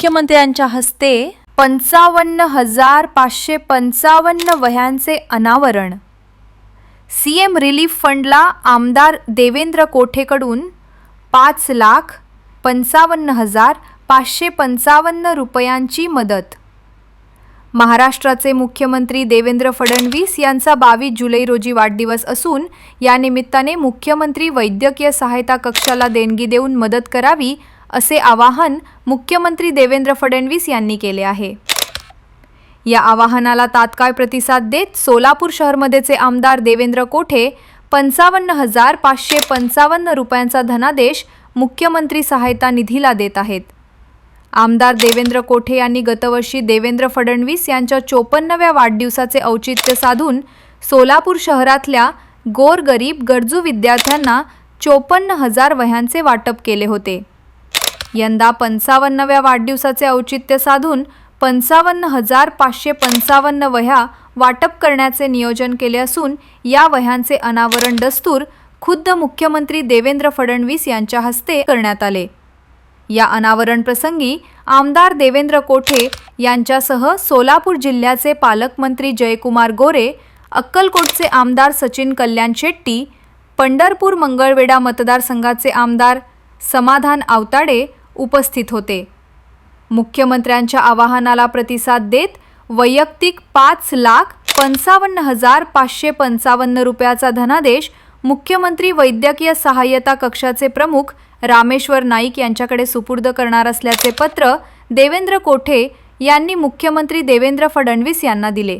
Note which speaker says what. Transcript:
Speaker 1: मुख्यमंत्र्यांच्या हस्ते पंचावन्न हजार पाचशे पंचावन्न वह्यांचे अनावरण. सी एम रिलीफ फंडला आमदार देवेंद्र कोठेकडून पाच लाख पंचावन्न हजार पाचशे पंचावन्न रुपयांची मदत. महाराष्ट्राचे मुख्यमंत्री देवेंद्र फडणवीस यांचा बावीस जुलै रोजी वाढदिवस असून या निमित्ताने मुख्यमंत्री वैद्यकीय सहायता कक्षाला देणगी देऊन मदत करावी असे आवाहन मुख्यमंत्री देवेंद्र फडणवीस यांनी केले आहे. या आवाहनाला तात्काळ प्रतिसाद देत सोलापूर शहरमध्येचे आमदार देवेंद्र कोठे पंचावन्न हजार पाचशे पंचावन्न रुपयांचा धनादेश मुख्यमंत्री सहायता निधीला देत आहेत. आमदार देवेंद्र कोठे यांनी गतवर्षी देवेंद्र फडणवीस यांच्या चोपन्नव्या वाढदिवसाचे औचित्य साधून सोलापूर शहरातल्या गोरगरीब गरजू विद्यार्थ्यांना चोपन्न हजार वह्यांचे वाटप केले होते. यंदा पंचावन्नव्या वाढदिवसाचे औचित्य साधून पंचावन्न हजार पाचशे पंचावन्न वह्या वाटप करण्याचे नियोजन केले असून या वह्यांचे अनावरण दस्तूर खुद्द मुख्यमंत्री देवेंद्र फडणवीस यांच्या हस्ते करण्यात आले. या अनावरण प्रसंगी आमदार देवेंद्र कोठे यांच्यासह सोलापूर जिल्ह्याचे पालकमंत्री जयकुमार गोरे अक्कलकोटचे आमदार सचिन कल्याण शेट्टी पंढरपूर मंगळवेढा मतदारसंघाचे आमदार समाधान आवताडे उपस्थित होते. मुख्यमंत्र्यांच्या आवाहनाला प्रतिसाद देत वैयक्तिक पाच लाख पंचावन्न हजार पाचशे पंचावन्न रुपयाचा धनादेश मुख्यमंत्री वैद्यकीय सहाय्यता कक्षाचे प्रमुख रामेश्वर नाईक यांच्याकडे सुपूर्द करणार असल्याचे पत्र देवेंद्र कोठे यांनी मुख्यमंत्री देवेंद्र फडणवीस यांना दिले.